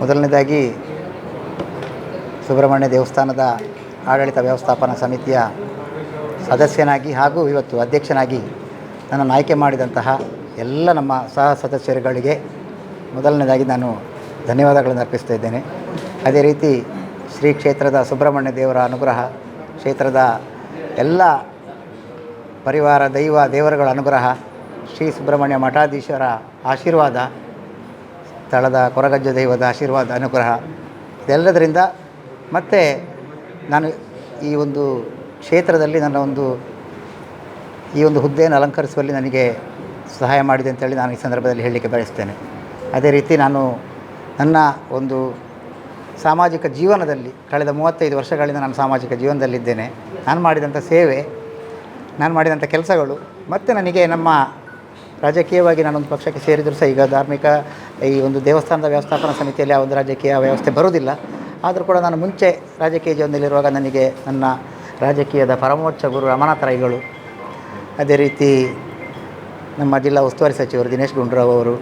ಮೊದಲನೇದಾಗಿ ಸುಬ್ರಹ್ಮಣ್ಯ ದೇವಸ್ಥಾನದ ಆಡಳಿತ ವ್ಯವಸ್ಥಾಪನಾ ಸಮಿತಿಯ ಸದಸ್ಯನಾಗಿ ಹಾಗೂ ಇವತ್ತು ಅಧ್ಯಕ್ಷನಾಗಿ ನನ್ನನ್ನು ಆಯ್ಕೆ ಮಾಡಿದಂತಹ ಎಲ್ಲ ನಮ್ಮ ಸಹ ಸದಸ್ಯರುಗಳಿಗೆ ಮೊದಲನೇದಾಗಿ ನಾನು ಧನ್ಯವಾದಗಳನ್ನು ಅರ್ಪಿಸ್ತಾ ಇದ್ದೇನೆ. ಅದೇ ರೀತಿ ಶ್ರೀ ಕ್ಷೇತ್ರದ ಸುಬ್ರಹ್ಮಣ್ಯ ದೇವರ ಅನುಗ್ರಹ, ಕ್ಷೇತ್ರದ ಎಲ್ಲ ಪರಿವಾರ, ದೈವ, ದೇವರುಗಳ ಅನುಗ್ರಹ, ಶ್ರೀ ಸುಬ್ರಹ್ಮಣ್ಯ ಮಠಾಧೀಶರ ಆಶೀರ್ವಾದ ಸ್ಥಳದ ಕೊರಗಜ್ಜ ದೈವದ ಆಶೀರ್ವಾದ, ಅನುಗ್ರಹ. ಇದೆಲ್ಲದರಿಂದ ಮತ್ತು ನಾನು ಈ ಒಂದು ಕ್ಷೇತ್ರದಲ್ಲಿ ನನ್ನ ಒಂದು, ಈ ಒಂದು ಹುದ್ದೆಯನ್ನು ಅಲಂಕರಿಸುವಲ್ಲಿ ನನಗೆ ಸಹಾಯ ಮಾಡಿದೆ ಅಂತೇಳಿ ನಾನು ಈ ಸಂದರ್ಭದಲ್ಲಿ ಹೇಳಲಿಕ್ಕೆ ಬಯಸ್ತೇನೆ. ಅದೇ ರೀತಿ ನಾನು ನನ್ನ ಒಂದು ಸಾಮಾಜಿಕ ಜೀವನದಲ್ಲಿ ಕಳೆದ ಮೂವತ್ತೈದು ವರ್ಷಗಳಿಂದ ನಾನು ಸಾಮಾಜಿಕ ಜೀವನದಲ್ಲಿದ್ದೇನೆ. ನಾನು ಮಾಡಿದಂಥ ಸೇವೆ, ನಾನು ಮಾಡಿದಂಥ ಕೆಲಸಗಳು ಮತ್ತು ನನಗೆ ನಮ್ಮ ರಾಜಕೀಯವಾಗಿ ನಾನೊಂದು ಪಕ್ಷಕ್ಕೆ ಸೇರಿದರೂ ಸಹ ಈಗ ಧಾರ್ಮಿಕ ಈ ಒಂದು ದೇವಸ್ಥಾನದ ವ್ಯವಸ್ಥಾಪನಾ ಸಮಿತಿಯಲ್ಲಿ ಆ ಒಂದು ರಾಜಕೀಯ ವ್ಯವಸ್ಥೆ ಬರುವುದಿಲ್ಲ. ಆದರೂ ಕೂಡ ನಾನು ಮುಂಚೆ ರಾಜಕೀಯ ಜೀವನದಲ್ಲಿರುವಾಗ ನನಗೆ ನನ್ನ ರಾಜಕೀಯದ ಪರಮೋಚ್ಚ ಗುರು ರಮನಾಥರೈಗಳು ಅದೇ ರೀತಿ ನಮ್ಮ ಜಿಲ್ಲಾ ಉಸ್ತುವಾರಿ ಸಚಿವರು ದಿನೇಶ್ ಗುಂಡೂರಾವ್ ಅವರು,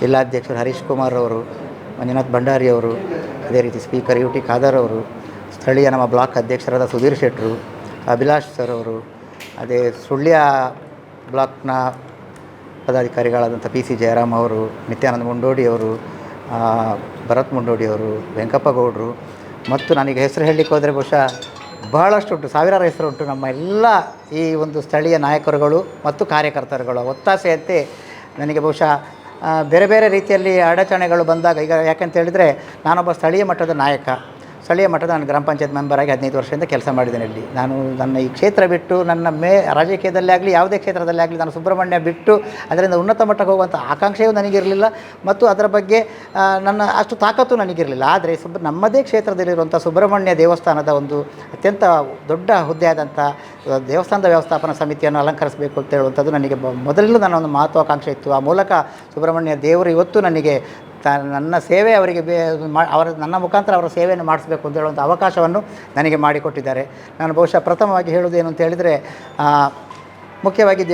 ಜಿಲ್ಲಾಧ್ಯಕ್ಷರು ಹರೀಶ್ ಕುಮಾರ್ ಅವರು, ಮಂಜುನಾಥ್ ಭಂಡಾರಿ ಅವರು, ಅದೇ ರೀತಿ ಸ್ಪೀಕರ್ ಯು ಟಿ ಖಾದರ್ ಅವರು, ಸ್ಥಳೀಯ ನಮ್ಮ ಬ್ಲಾಕ್ ಅಧ್ಯಕ್ಷರಾದ ಸುಧೀರ್ ಶೆಟ್ಟರು, ಅಭಿಲಾಷ್ ಸರ್ ಅವರು, ಅದೇ ಸುಳ್ಯ ಬ್ಲಾಕ್ನ ಪದಾಧಿಕಾರಿಗಳಾದಂಥ ಪಿ ಸಿ ಜಯರಾಮ್ ಅವರು, ನಿತ್ಯಾನಂದ ಮುಂಡೋಡಿಯವರು ಭರತ್ ಮುಂಡೋಡಿಯವರು ವೆಂಕಪ್ಪ ಗೌಡರು ಮತ್ತು ನನಗೆ ಹೆಸರು ಹೇಳಲಿಕ್ಕೆ ಹೋದರೆ ಬಹುಶಃ ಬಹಳಷ್ಟು ಉಂಟು, ಸಾವಿರಾರು ಹೆಸರು ಉಂಟು ನಮ್ಮ ಎಲ್ಲ ಈ ಒಂದು ಸ್ಥಳೀಯ ನಾಯಕರುಗಳು ಮತ್ತು ಕಾರ್ಯಕರ್ತರುಗಳು ಒತ್ತಾಸೆಯಂತೆ ನನಗೆ ಬಹುಶಃ ಬೇರೆ ಬೇರೆ ರೀತಿಯಲ್ಲಿ ಅಡಚಣೆಗಳು ಬಂದಾಗ ಈಗ ಯಾಕಂತ ಹೇಳಿದರೆ ನಾನೊಬ್ಬ ಸ್ಥಳೀಯ ಮಟ್ಟದ ನಾಯಕ. ಸ್ಥಳೀಯ ಮಟ್ಟದ ನಾನು ಗ್ರಾಮ ಪಂಚಾಯತ್ ಮೆಂಬರಾಗಿ ಹದಿನೈದು ವರ್ಷದಿಂದ ಕೆಲಸ ಮಾಡಿದ್ದೇನೆ ಇಲ್ಲಿ. ನಾನು ನನ್ನ ಈ ಕ್ಷೇತ್ರ ಬಿಟ್ಟು ನನ್ನ ಮೇ, ರಾಜಕೀಯದಲ್ಲೇ ಆಗಲಿ, ಯಾವುದೇ ಕ್ಷೇತ್ರದಲ್ಲೇ ಆಗಲಿ ನಾನು ಸುಬ್ರಹ್ಮಣ್ಯ ಬಿಟ್ಟು ಅದರಿಂದ ಉನ್ನತ ಮಟ್ಟಕ್ಕೆ ಹೋಗುವಂಥ ಆಕಾಂಕ್ಷೆಯೂ ನನಗಿರಲಿಲ್ಲ ಮತ್ತು ಅದರ ಬಗ್ಗೆ ನನ್ನ ಅಷ್ಟು ತಾಕತ್ತು ನನಗಿರಲಿಲ್ಲ. ಆದರೆ ಸುಬ್, ನಮ್ಮದೇ ಕ್ಷೇತ್ರದಲ್ಲಿರುವಂಥ ಸುಬ್ರಹ್ಮಣ್ಯ ದೇವಸ್ಥಾನದ ಒಂದು ಅತ್ಯಂತ ದೊಡ್ಡ ಹುದ್ದೆಯಾದಂಥ ದೇವಸ್ಥಾನದ ವ್ಯವಸ್ಥಾಪನಾ ಸಮಿತಿಯನ್ನು ಅಲಂಕರಿಸಬೇಕು ಅಂತ ಹೇಳುವಂಥದ್ದು ನನಗೆ ಮೊದಲಲ್ಲೂ ನನ್ನ ಒಂದು ಮಹತ್ವಾಕಾಂಕ್ಷೆ ಇತ್ತು. ಆ ಮೂಲಕ ಸುಬ್ರಹ್ಮಣ್ಯ ದೇವರು ಇವತ್ತು ನನಗೆ ತ ನನ್ನ ಸೇವೆ ಅವರಿಗೆ ಬೇ ಅವರ ನನ್ನ ಮುಖಾಂತರ ಅವರ ಸೇವೆಯನ್ನು ಮಾಡಿಸಬೇಕು ಅಂತ ಹೇಳುವಂಥ ಅವಕಾಶವನ್ನು ನನಗೆ ಮಾಡಿಕೊಟ್ಟಿದ್ದಾರೆ. ನಾನು ಬಹುಶಃ ಪ್ರಥಮವಾಗಿ ಹೇಳೋದೇನು ಅಂತ ಹೇಳಿದರೆ ಮುಖ್ಯವಾಗಿ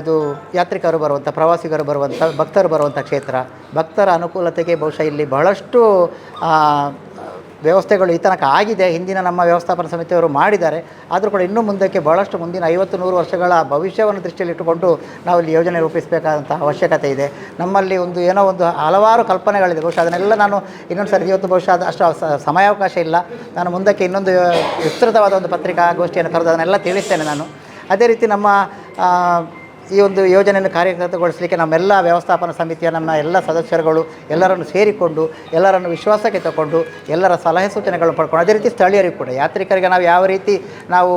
ಇದು ಯಾತ್ರಿಕರು ಬರುವಂಥ, ಪ್ರವಾಸಿಗರು ಬರುವಂಥ, ಭಕ್ತರು ಬರುವಂಥ ಕ್ಷೇತ್ರ. ಭಕ್ತರ ಅನುಕೂಲತೆಗೆ ಬಹುಶಃ ಇಲ್ಲಿ ಬಹಳಷ್ಟು ವ್ಯವಸ್ಥೆಗಳು ಈ ತನಕ ಆಗಿದೆ. ಹಿಂದಿನ ನಮ್ಮ ವ್ಯವಸ್ಥಾಪನ ಸಮಿತಿಯವರು ಮಾಡಿದ್ದಾರೆ. ಆದರೂ ಕೂಡ ಇನ್ನೂ ಮುಂದಕ್ಕೆ ಭಾಳಷ್ಟು ಮುಂದಿನ ಐವತ್ತು ನೂರು ವರ್ಷಗಳ ಭವಿಷ್ಯವನ್ನು ದೃಷ್ಟಿಯಲ್ಲಿಟ್ಟುಕೊಂಡು ನಾವು ಇಲ್ಲಿ ಯೋಜನೆ ರೂಪಿಸಬೇಕಾದಂಥ ಅವಶ್ಯಕತೆ ಇದೆ. ನಮ್ಮಲ್ಲಿ ಒಂದು ಏನೋ ಒಂದು ಹಲವಾರು ಕಲ್ಪನೆಗಳಿದೆ. ಬಹುಶಃ ಅದನ್ನೆಲ್ಲ ನಾನು ಇನ್ನೊಂದು ಸರಿ, ಇವತ್ತು ಬಹುಶಃ ಅದು ಅಷ್ಟು ಸಮಯಾವಕಾಶ ಇಲ್ಲ. ನಾನು ಮುಂದಕ್ಕೆ ಇನ್ನೊಂದು ವಿಸ್ತೃತವಾದ ಒಂದು ಪತ್ರಿಕಾಗೋಷ್ಠಿಯನ್ನು ಕರೆದು ಅದನ್ನೆಲ್ಲ ತಿಳಿಸ್ತೇನೆ ನಾನು. ಅದೇ ರೀತಿ ನಮ್ಮ ಈ ಒಂದು ಯೋಜನೆಯನ್ನು ಕಾರ್ಯಗತಗೊಳಿಸಲಿಕ್ಕೆ ನಮ್ಮೆಲ್ಲ ವ್ಯವಸ್ಥಾಪನಾ ಸಮಿತಿಯ ನಮ್ಮ ಎಲ್ಲ ಸದಸ್ಯರುಗಳು ಎಲ್ಲರನ್ನು ಸೇರಿಕೊಂಡು, ಎಲ್ಲರನ್ನು ವಿಶ್ವಾಸಕ್ಕೆ ತಗೊಂಡು ಎಲ್ಲರ ಸಲಹೆ ಸೂಚನೆಗಳನ್ನು ಪಡ್ಕೊಂಡು, ಅದೇ ರೀತಿ ಸ್ಥಳೀಯರಿಗೂ ಕೂಡ. ಯಾತ್ರಿಕರಿಗೆ ನಾವು ಯಾವ ರೀತಿ ನಾವು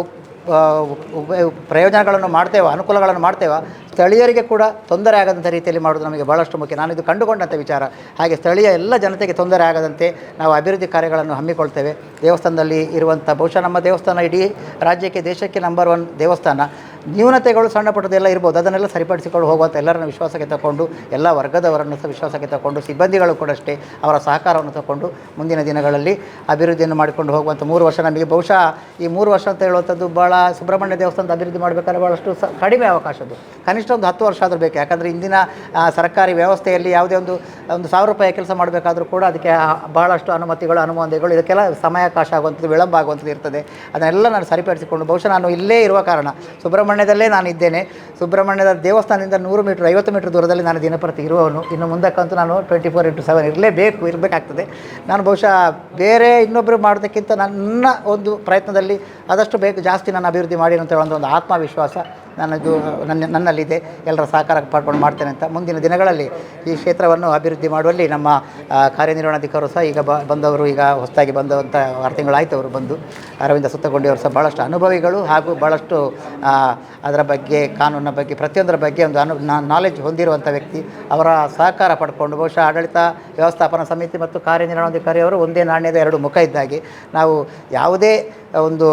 ಪ್ರಯೋಜನಗಳನ್ನು ಮಾಡ್ತೇವೆ, ಅನುಕೂಲಗಳನ್ನು ಮಾಡ್ತೇವೆ ಸ್ಥಳೀಯರಿಗೆ ಕೂಡ ತೊಂದರೆ ಆಗದಂಥ ರೀತಿಯಲ್ಲಿ ಮಾಡೋದು ನಮಗೆ ಭಾಳಷ್ಟು ಮುಖ್ಯ. ನಾನು ಇದು ಕಂಡುಕೊಂಡಂಥ ವಿಚಾರ. ಹಾಗೆ ಸ್ಥಳೀಯ ಎಲ್ಲ ಜನತೆಗೆ ತೊಂದರೆ ಆಗದಂತೆ ನಾವು ಅಭಿವೃದ್ಧಿ ಕಾರ್ಯಗಳನ್ನು ಹಮ್ಮಿಕೊಳ್ತೇವೆ. ದೇವಸ್ಥಾನದಲ್ಲಿ ಇರುವಂಥ ಬಹುಶಃ ನಮ್ಮ ದೇವಸ್ಥಾನ ಇಡೀ ರಾಜ್ಯಕ್ಕೆ ದೇಶಕ್ಕೆ ನಂಬರ್ ಒನ್ ದೇವಸ್ಥಾನ. ನ್ಯೂನತೆಗಳು ಸಣ್ಣ ಪುಟ್ಟದೆಲ್ಲ ಇರ್ಬೋದು. ಅದನ್ನೆಲ್ಲ ಸರಿಪಡಿಸಿಕೊಂಡು ಹೋಗುವಂಥ ಎಲ್ಲರನ್ನು ವಿಶ್ವಾಸಕ್ಕೆ ತಗೊಂಡು ಎಲ್ಲ ವರ್ಗದವರನ್ನು ಸಹ ವಿಶ್ವಾಸಕ್ಕೆ ತಗೊಂಡು ಸಿಬ್ಬಂದಿಗಳು ಕೂಡ ಅಷ್ಟೇ ಅವರ ಸಹಕಾರವನ್ನು ತಗೊಂಡು ಮುಂದಿನ ದಿನಗಳಲ್ಲಿ ಅಭಿವೃದ್ಧಿಯನ್ನು ಮಾಡಿಕೊಂಡು ಹೋಗುವಂಥ ಮೂರು ವರ್ಷ ನಮಗೆ ಬಹುಶಃ ಈ ಮೂರು ವರ್ಷ ಅಂತ ಹೇಳುವಂಥದ್ದು ಭಾಳ ಸುಬ್ರಹ್ಮಣ್ಯ ದೇವಸ್ಥಾನದ ಅಭಿವೃದ್ಧಿ ಮಾಡಬೇಕಾದ್ರೆ ಭಾಳಷ್ಟು ಕಡಿಮೆ ಅವಕಾಶದ್ದು. ಕನಿಷ್ಠ ಒಂದು ಹತ್ತು ವರ್ಷ ಆದರೂ ಬೇಕು. ಯಾಕಂದರೆ ಇಂದಿನ ಸರ್ಕಾರಿ ವ್ಯವಸ್ಥೆಯಲ್ಲಿ ಯಾವುದೇ ಒಂದು ಒಂದು ಸಾವಿರ ರೂಪಾಯಿ ಕೆಲಸ ಮಾಡಬೇಕಾದ್ರೂ ಕೂಡ ಅದಕ್ಕೆ ಬಹಳಷ್ಟು ಅನುಮತಿಗಳು, ಅನುಮೋದನೆಗಳು, ಇದಕ್ಕೆಲ್ಲ ಸಮಯಾವಕಾಶ ಆಗುವಂಥದ್ದು, ವಿಳಂಬ ಆಗುವಂಥದ್ದು ಇರ್ತದೆ. ಅದನ್ನೆಲ್ಲ ನಾನು ಸರಿಪಡಿಸಿಕೊಂಡು, ಬಹುಶಃ ನಾನು ಇಲ್ಲೇ ಇರುವ ಕಾರಣ, ಸುಬ್ರಹ್ಮಣ್ಯದಲ್ಲೇ ನಾನು ಇದ್ದೇನೆ. ಸುಬ್ರಹ್ಮಣ್ಯದ ದೇವಸ್ಥಾನದಿಂದ ನೂರು ಮೀಟ್ರ್, ಐವತ್ತು ಮೀಟ್ರ್ ದೂರದಲ್ಲಿ ನಾನು ದಿನಪ್ರತಿ ಇರುವವನು. ಇನ್ನು ಮುಂದಕ್ಕಂತೂ ನಾನು ಟ್ವೆಂಟಿ ಫೋರ್ ಇಂಟು ಸೆವೆನ್ ಇರಲೇಬೇಕು, ಇರಬೇಕಾಗ್ತದೆ. ನಾನು ಬಹುಶಃ ಬೇರೆ ಇನ್ನೊಬ್ಬರು ಮಾಡೋದಕ್ಕಿಂತ ನನ್ನ ಒಂದು ಪ್ರಯತ್ನದಲ್ಲಿ ಆದಷ್ಟು ಬೇಕು, ಜಾಸ್ತಿ ನಾನು ಅಭಿವೃದ್ಧಿ ಮಾಡಿ ಅಂತ ಒಂದು ಆತ್ಮವಿಶ್ವಾಸ ನನ್ನದು ನನ್ನ, ನನ್ನಲ್ಲಿದೆ, ಎಲ್ಲರ ಸಹಕಾರ ಪಡ್ಕೊಂಡು ಮಾಡ್ತೇನೆ ಅಂತ ಮುಂದಿನ ದಿನಗಳಲ್ಲಿ ಈ ಕ್ಷೇತ್ರವನ್ನು ಅಭಿವೃದ್ಧಿ ಮಾಡುವಲ್ಲಿ ನಮ್ಮ ಕಾರ್ಯನಿರ್ವಹಣಾಧಿಕಾರರು ಸಹ ಈಗ ಬಂದವರು, ಈಗ ಹೊಸದಾಗಿ ಬಂದಂಥ ಆರು ತಿಂಗಳಾಯಿತು ಅವರು ಬಂದು ಅರವಿಂದ ಸುತ್ತಗೊಂಡಿಯವರು ಸಹ ಭಾಳಷ್ಟು ಅನುಭವಿಗಳು ಹಾಗೂ ಭಾಳಷ್ಟು ಅದರ ಬಗ್ಗೆ, ಕಾನೂನಿನ ಬಗ್ಗೆ, ಪ್ರತಿಯೊಂದರ ಬಗ್ಗೆ ಒಂದು ಅನು ನಾಲೆಜ್ ಹೊಂದಿರುವಂಥ ವ್ಯಕ್ತಿ. ಅವರ ಸಹಕಾರ ಪಡ್ಕೊಂಡು ಬಹುಶಃ ಆಡಳಿತ ವ್ಯವಸ್ಥಾಪನಾ ಸಮಿತಿ ಮತ್ತು ಕಾರ್ಯನಿರ್ವಹಣಾಧಿಕಾರಿಯವರು ಒಂದೇ ನಾಣ್ಯದ ಎರಡು ಮುಖ ಇದ್ದಾಗೆ ನಾವು ಯಾವುದೇ ಒಂದು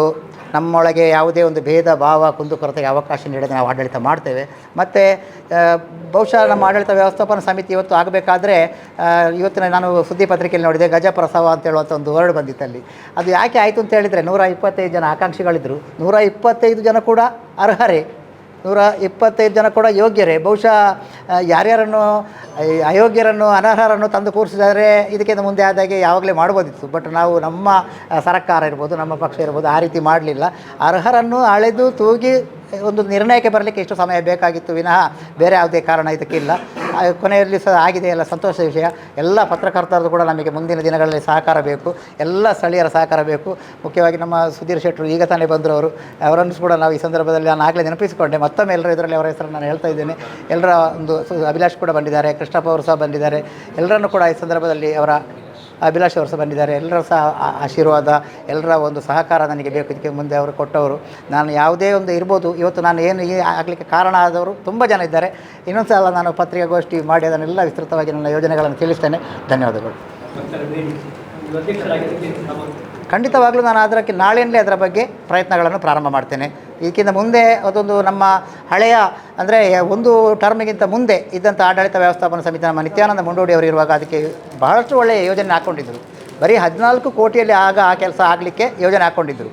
ನಮ್ಮೊಳಗೆ ಯಾವುದೇ ಒಂದು ಭೇದ, ಭಾವ, ಕುಂದುಕೊರತೆಗೆ ಅವಕಾಶ ನೀಡದೆ ನಾವು ಆಡಳಿತ ಮಾಡ್ತೇವೆ. ಮತ್ತು ಬಹುಶಃ ನಮ್ಮ ಆಡಳಿತ ವ್ಯವಸ್ಥಾಪನಾ ಸಮಿತಿ ಇವತ್ತು ಆಗಬೇಕಾದ್ರೆ ಇವತ್ತಿನ ನಾನು ಸುದ್ದಿ ಪತ್ರಿಕೆಯಲ್ಲಿ ನೋಡಿದೆ ಗಜಪ್ರಸವ ಅಂತ ಹೇಳುವಂಥ ಒಂದು ವರ್ಡ್ ಬಂದಿತ್ತಲ್ಲಿ. ಅದು ಯಾಕೆ ಆಯಿತು ಅಂತ ಹೇಳಿದರೆ, ನೂರ ಇಪ್ಪತ್ತೈದು ಜನ ಆಕಾಂಕ್ಷಿಗಳಿದ್ದರು ನೂರ ಇಪ್ಪತ್ತೈದು ಜನ ಕೂಡ ಅರ್ಹರೇ. ನೂರ ಇಪ್ಪತ್ತೈದು ಜನ ಕೂಡ ಯೋಗ್ಯರೇ. ಬಹುಶಃ ಯಾರ್ಯಾರನ್ನು ಅಯೋಗ್ಯರನ್ನು, ಅನರ್ಹರನ್ನು ತಂದು ಕೂರಿಸಿದರೆ, ಇದಕ್ಕಿಂತ ಮುಂದೆ ಆದಾಗೆ ಯಾವಾಗಲೇ ಮಾಡ್ಬೋದಿತ್ತು. ಬಟ್ ನಾವು ನಮ್ಮ ಸರ್ಕಾರ ಇರ್ಬೋದು, ನಮ್ಮ ಪಕ್ಷ ಇರ್ಬೋದು, ಆ ರೀತಿ ಮಾಡಲಿಲ್ಲ. ಅರ್ಹರನ್ನು ಅಳೆದು ತೂಗಿ ಒಂದು ನಿರ್ಣಯಕ್ಕೆ ಬರಲಿಕ್ಕೆ ಎಷ್ಟು ಸಮಯ ಬೇಕಾಗಿತ್ತು ವಿನಃ ಬೇರೆ ಯಾವುದೇ ಕಾರಣ ಇದಕ್ಕಿಲ್ಲ. ಕೊನೆಯಲ್ಲಿ ಸಹ ಆಗಿದೆ ಎಲ್ಲ ಸಂತೋಷದ ವಿಷಯ. ಎಲ್ಲ ಪತ್ರಕರ್ತರದ್ದು ಕೂಡ ನಮಗೆ ಮುಂದಿನ ದಿನಗಳಲ್ಲಿ ಸಹಕಾರ ಬೇಕು. ಎಲ್ಲ ಸ್ಥಳೀಯರ ಸಹಕಾರ ಬೇಕು. ಮುಖ್ಯವಾಗಿ ನಮ್ಮ ಸುಧೀರ್ ಶೆಟ್ಟರು ಈಗ ತಾನೇ ಬಂದರು ಅವರು ಅವರನ್ನು ಕೂಡ ನಾವು ಈ ಸಂದರ್ಭದಲ್ಲಿ ನಾನು ಆಗಲೇ ನೆನಪಿಸಿಕೊಂಡೆ. ಮತ್ತೊಮ್ಮೆ ಎಲ್ಲರೂ ಇದರಲ್ಲಿ ಅವರ ಹೆಸರು ನಾನು ಹೇಳ್ತಾ ಇದ್ದೇನೆ. ಎಲ್ಲರ ಒಂದು ಅಭಿಲಾಷ್ ಕೂಡ ಬಂದಿದ್ದಾರೆ. ಕೃಷ್ಣಪ್ಪ ಅವರು ಸಹ ಬಂದಿದ್ದಾರೆ. ಎಲ್ಲರನ್ನು ಕೂಡ ಈ ಸಂದರ್ಭದಲ್ಲಿ ಅವರ ಅಭಿಲಾಷ್ ಅವರು ಸಹ ಬಂದಿದ್ದಾರೆ. ಎಲ್ಲರ ಸಹ ಆಶೀರ್ವಾದ, ಎಲ್ಲರ ಒಂದು ಸಹಕಾರ ನನಗೆ ಬೇಕು. ಇದಕ್ಕೆ ಮುಂದೆ ಅವರು ಕೊಟ್ಟವರು. ನಾನು ಯಾವುದೇ ಒಂದು ಇರ್ಬೋದು. ಇವತ್ತು ನಾನು ಏನು ಆಗಲಿಕ್ಕೆ ಕಾರಣ ಆದವರು ತುಂಬ ಜನ ಇದ್ದಾರೆ. ಇನ್ನೊಂದು ಸಲ ನಾನು ಪತ್ರಿಕಾಗೋಷ್ಠಿ ಮಾಡಿ ಅದನ್ನೆಲ್ಲ ವಿಸ್ತೃತವಾಗಿ ನನ್ನ ಯೋಜನೆಗಳನ್ನು ತಿಳಿಸ್ತೇನೆ. ಧನ್ಯವಾದಗಳು. ಖಂಡಿತವಾಗ್ಲೂ ನಾನು ಅದಕ್ಕೆ ನಾಳೆಯಲ್ಲೇ ಅದರ ಬಗ್ಗೆ ಪ್ರಯತ್ನಗಳನ್ನು ಪ್ರಾರಂಭ ಮಾಡ್ತೇನೆ. ಇದಕ್ಕಿಂತ ಮುಂದೆ ಅದೊಂದು ನಮ್ಮ ಹಳೆಯ ಅಂದರೆ ಒಂದು ಟರ್ಮಿಗಿಂತ ಮುಂದೆ ಇದ್ದಂಥ ಆಡಳಿತ ವ್ಯವಸ್ಥಾಪನಾ ಸಮಿತಿ ನಮ್ಮ ನಿತ್ಯಾನಂದ ಮುಂಡೋಡಿ ಅವರು ಇರುವಾಗ ಅದಕ್ಕೆ ಬಹಳಷ್ಟು ಒಳ್ಳೆಯ ಯೋಜನೆ ಹಾಕ್ಕೊಂಡಿದ್ದರು. ಬರೀ ಹದಿನಾಲ್ಕು ಕೋಟಿಯಲ್ಲಿ ಆಗ ಆ ಕೆಲಸ ಆಗಲಿಕ್ಕೆ ಯೋಜನೆ ಹಾಕ್ಕೊಂಡಿದ್ದರು.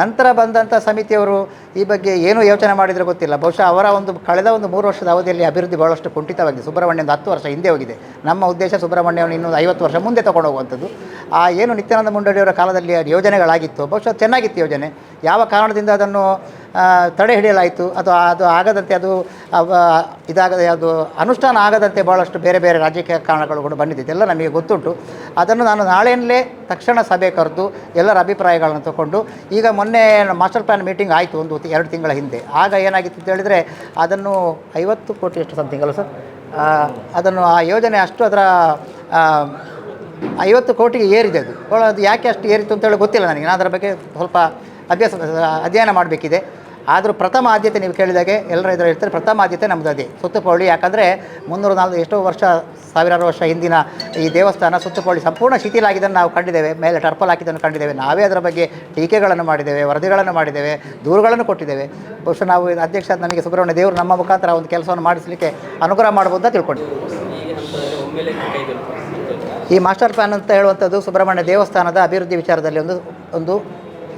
ನಂತರ ಬಂದಂಥ ಸಮಿತಿಯವರು ಈ ಬಗ್ಗೆ ಏನು ಯೋಚನೆ ಮಾಡಿದರೆ ಗೊತ್ತಿಲ್ಲ. ಬಹುಶಃ ಅವರ ಒಂದು ಕಳೆದ ಒಂದು ಮೂರು ವರ್ಷದ ಅವಧಿಯಲ್ಲಿ ಅಭಿವೃದ್ಧಿ ಬಹಳಷ್ಟು ಕುಂಠಿತವಾಗಿದೆ. ಸುಬ್ರಹ್ಮಣ್ಯ ಒಂದು ಹತ್ತು ವರ್ಷ ಹಿಂದೆ ಹೋಗಿದೆ. ನಮ್ಮ ಉದ್ದೇಶ ಸುಬ್ರಹ್ಮಣ್ಯವನ್ನು ಇನ್ನೊಂದು ಐವತ್ತು ವರ್ಷ ಮುಂದೆ ತಗೊಂಡು ಹೋಗುವಂಥದ್ದು. ಆ ಏನು ನಿತ್ಯಾನಂದ ಮುಂಡಡಿಯವರ ಕಾಲದಲ್ಲಿ ಅದು ಯೋಜನೆಗಳಾಗಿತ್ತು, ಬಹುಶಃ ಚೆನ್ನಾಗಿತ್ತು ಯೋಜನೆ. ಯಾವ ಕಾರಣದಿಂದ ಅದನ್ನು ತಡೆ ಹಿಡಿಯಲಾಯಿತು, ಅಥವಾ ಅದು ಆಗದಂತೆ ಅದು ಇದಾಗದೆ ಅದು ಅನುಷ್ಠಾನ ಆಗದಂತೆ ಭಾಳಷ್ಟು ಬೇರೆ ಬೇರೆ ರಾಜಕೀಯ ಕಾರಣಗಳು ಕೂಡ ಬಂದಿದೆ ಇದೆಲ್ಲ ನಮಗೆ ಗೊತ್ತುಂಟು. ಅದನ್ನು ನಾನು ನಾಳೆಯಲ್ಲೇ ತಕ್ಷಣ ಸಭೆ ಕರೆದು ಎಲ್ಲರ ಅಭಿಪ್ರಾಯಗಳನ್ನು ತಗೊಂಡು, ಈಗ ಮೊನ್ನೆ ಮಾಸ್ಟರ್ ಪ್ಲ್ಯಾನ್ ಮೀಟಿಂಗ್ ಆಯಿತು ಒಂದು ಎರಡು ತಿಂಗಳ ಹಿಂದೆ. ಆಗ ಏನಾಗಿತ್ತು ಅಂತ ಹೇಳಿದರೆ, ಅದನ್ನು ಐವತ್ತು ಕೋಟಿ ಎಷ್ಟು ಅಲ್ಲ ಸರ್ ಅದನ್ನು ಆ ಯೋಜನೆ ಅಷ್ಟು ಅದರ ಐವತ್ತು ಕೋಟಿಗೆ ಏರಿದೆ ಅದು. ಅದು ಯಾಕೆ ಅಷ್ಟು ಏರಿತು ಅಂತೇಳಿ ಗೊತ್ತಿಲ್ಲ ನನಗೆ. ನಾನು ಅದರ ಬಗ್ಗೆ ಸ್ವಲ್ಪ ಅಭ್ಯಾಸ, ಅಧ್ಯಯನ ಮಾಡಬೇಕಿದೆ. ಆದರೂ ಪ್ರಥಮ ಆದ್ಯತೆ ನೀವು ಕೇಳಿದಾಗೆ ಎಲ್ಲರ ಎದುರು ಹೇಳ್ತಾರೆ, ಪ್ರಥಮ ಆದ್ಯತೆ ನಮ್ಮದು ಅದೇ. ಸುತ್ತುಪೌಳಿ ಯಾಕಂದರೆ ಮುನ್ನೂರು ನಾಲ್ಕು, ಎಷ್ಟೋ ವರ್ಷ, ಸಾವಿರಾರು ವರ್ಷ ಹಿಂದಿನ ಈ ದೇವಸ್ಥಾನ ಸುತ್ತುಪೌಳಿ ಸಂಪೂರ್ಣ ಶಿಥಿಲ ಆಗಿದ್ದನ್ನು ನಾವು ಕಂಡಿದ್ದೇವೆ. ಮೇಲೆ ಟರ್ಪಲ್ ಹಾಕಿದ್ದನ್ನು ಕಂಡಿದ್ದೇವೆ. ನಾವೇ ಅದರ ಬಗ್ಗೆ ಟೀಕೆಗಳನ್ನು ಮಾಡಿದ್ದೇವೆ, ವರದಿಗಳನ್ನು ಮಾಡಿದ್ದೇವೆ, ದೂರುಗಳನ್ನು ಕೊಟ್ಟಿದ್ದೇವೆ. ಬಹುಶಃ ನಾವು ಅಧ್ಯಕ್ಷ ನಮಗೆ ಸುಬ್ರಹ್ಮಣ್ಯ ದೇವರು ನಮ್ಮ ಮುಖಾಂತರ ಒಂದು ಕೆಲಸವನ್ನು ಮಾಡಿಸಲಿಕ್ಕೆ ಅನುಗ್ರಹ ಮಾಡ್ಬೋದು ಅಂತ ತಿಳ್ಕೊಂಡಿದ್ದೀವಿ ಈ ಮಾಸ್ಟರ್ ಪ್ಲಾನ್ ಅಂತ ಹೇಳುವಂಥದ್ದು ಸುಬ್ರಹ್ಮಣ್ಯ ದೇವಸ್ಥಾನದ ಅಭಿವೃದ್ಧಿ ವಿಚಾರದಲ್ಲಿ ಒಂದು ಒಂದು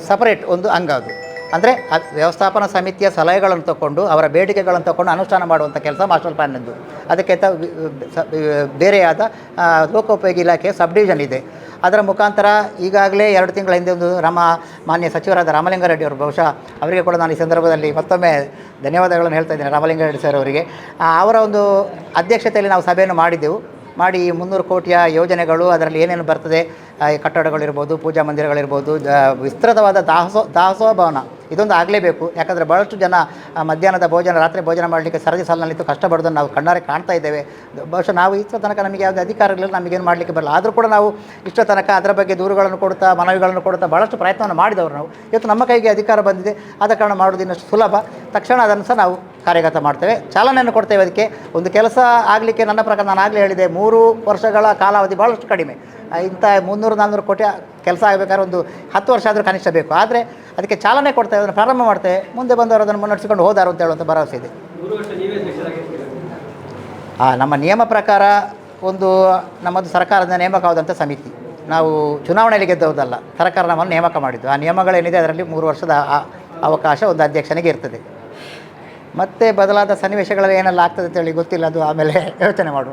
ಸಪರೇಟ್ ಒಂದು ಅಂಗ ಅದು. ಅಂದರೆ ವ್ಯವಸ್ಥಾಪನಾ ಸಮಿತಿಯ ಸಲಹೆಗಳನ್ನು ತಗೊಂಡು ಅವರ ಬೇಡಿಕೆಗಳನ್ನು ತಗೊಂಡು ಅನುಷ್ಠಾನ ಮಾಡುವಂಥ ಕೆಲಸ ಮಾಸ್ಟರ್ ಪ್ಲಾನ್ನಿಂದು ಅದಕ್ಕೆ ತ ಬೇರೆಯಾದ ಲೋಕೋಪಯೋಗಿ ಇಲಾಖೆ ಸಬ್ ಡಿವಿಷನ್ ಇದೆ. ಅದರ ಮುಖಾಂತರ ಈಗಾಗಲೇ ಎರಡು ತಿಂಗಳ ಹಿಂದೆ ಒಂದು ನಮ್ಮ ಮಾನ್ಯ ಸಚಿವರಾದ ರಾಮಲಿಂಗಾರೆಡ್ಡಿ ಅವರು ಬಹುಶಃ ಅವರಿಗೆ ಕೂಡ ನಾನು ಈ ಸಂದರ್ಭದಲ್ಲಿ ಮತ್ತೊಮ್ಮೆ ಧನ್ಯವಾದಗಳನ್ನು ಹೇಳ್ತಾ ಇದ್ದೇನೆ ರಾಮಲಿಂಗಾರೆಡ್ಡಿ ಸರ್ ಅವರಿಗೆ. ಅವರ ಒಂದು ಅಧ್ಯಕ್ಷತೆಯಲ್ಲಿ ನಾವು ಸಭೆಯನ್ನು ಮಾಡಿದ್ದೆವು. ಮಾಡಿ ಈ ಮುನ್ನೂರು ಕೋಟಿಯ ಯೋಜನೆಗಳು ಅದರಲ್ಲಿ ಏನೇನು ಬರ್ತದೆ ಕಟ್ಟಡಗಳಿರ್ಬೋದು, ಪೂಜಾ ಮಂದಿರಗಳಿರ್ಬೋದು ವಿಸ್ತೃತವಾದ ದಾಸೋ ದಾಸೋಹ ಭವನ ಇದೊಂದು ಆಗಲೇಬೇಕು. ಯಾಕಂದರೆ ಭಾಳಷ್ಟು ಜನ ಮಧ್ಯಾಹ್ನದ ಭೋಜನ, ರಾತ್ರಿ ಭೋಜನ ಮಾಡಲಿಕ್ಕೆ ಸರದಿ ಸಾಲಿನಲ್ಲಿತ್ತು, ಕಷ್ಟಪಡೋದನ್ನು ನಾವು ಕಣ್ಣಾರೆ ಕಾಣ್ತಾ ಇದ್ದೇವೆ. ಬಹುಶಃ ನಾವು ಇಷ್ಟೋ ತನಕ ನಮಗೆ ಯಾವುದೇ ಅಧಿಕಾರಗಳಿಲ್ಲ, ನಮಗೇನು ಮಾಡಲಿಕ್ಕೆ ಬರಲ್ಲ. ಆದರೂ ಕೂಡ ನಾವು ಇಷ್ಟೋ ತನಕ ಅದರ ಬಗ್ಗೆ ದೂರುಗಳನ್ನು ಕೊಡ್ತಾ ಮನವಿಗಳನ್ನು ಕೊಡ್ತಾ ಭಾಳಷ್ಟು ಪ್ರಯತ್ನವನ್ನು ಮಾಡಿದವರು ನಾವು. ಇವತ್ತು ನಮ್ಮ ಕೈಗೆ ಅಧಿಕಾರ ಬಂದಿದೆ. ಆದ ಕಾರಣ ಮಾಡೋದು ಇನ್ನಷ್ಟು ಸುಲಭ. ತಕ್ಷಣ ಅದನ್ನು ಸಹ ನಾವು ಕಾರ್ಯಗತ ಮಾಡ್ತೇವೆ. ಚಾಲನೆಯನ್ನು ಕೊಡ್ತೇವೆ ಅದಕ್ಕೆ. ಒಂದು ಕೆಲಸ ಆಗಲಿಕ್ಕೆ ನನ್ನ ಪ್ರಕಾರ ನಾನು ಆಗಲೇ ಹೇಳಿದೆ. ಮೂರು ವರ್ಷಗಳ ಕಾಲಾವಧಿ ಭಾಳಷ್ಟು ಕಡಿಮೆ. ಇಂಥ ಮುನ್ನೂರು ನಾನ್ನೂರು ಕೋಟಿ ಕೆಲಸ ಆಗಬೇಕಾದ್ರೆ ಒಂದು ಹತ್ತು ವರ್ಷ ಆದರೂ ಕನಿಷ್ಠ ಬೇಕು. ಆದರೆ ಅದಕ್ಕೆ ಚಾಲನೆ ಕೊಡ್ತೇವೆ ಅದನ್ನು ಪ್ರಾರಂಭ ಮಾಡ್ತೇವೆ ಮುಂದೆ ಬಂದವರು ಅದನ್ನು ಮುನ್ನಡೆಸಿಕೊಂಡು ಹೋದಾರು ಅಂತ ಹೇಳುವಂಥ ಭರವಸೆ ಇದೆ. ನಮ್ಮ ನಿಯಮ ಪ್ರಕಾರ ಒಂದು ನಮ್ಮದು ಸರ್ಕಾರದ ನೇಮಕವಾದಂಥ ಸಮಿತಿ. ನಾವು ಚುನಾವಣೆಯಲ್ಲಿ ಗೆದ್ದವುದಲ್ಲ ಸರ್ಕಾರ ನಮ್ಮನ್ನು ನೇಮಕ ಮಾಡಿದ್ದು. ಆ ನಿಯಮಗಳೇನಿದೆ ಅದರಲ್ಲಿ ಮೂರು ವರ್ಷದ ಆ- ಅವಕಾಶ ಒಂದು ಅಧ್ಯಕ್ಷನಿಗೆ ಇರ್ತದೆ. ಮತ್ತೆ ಬದಲಾದ ಸನ್ನಿವೇಶಗಳಲ್ಲಿ ಏನೆಲ್ಲ ಆಗ್ತದೆ ಅಂತೇಳಿ ಗೊತ್ತಿಲ್ಲ ಅದು ಆಮೇಲೆ ಯೋಚನೆ ಮಾಡುವ.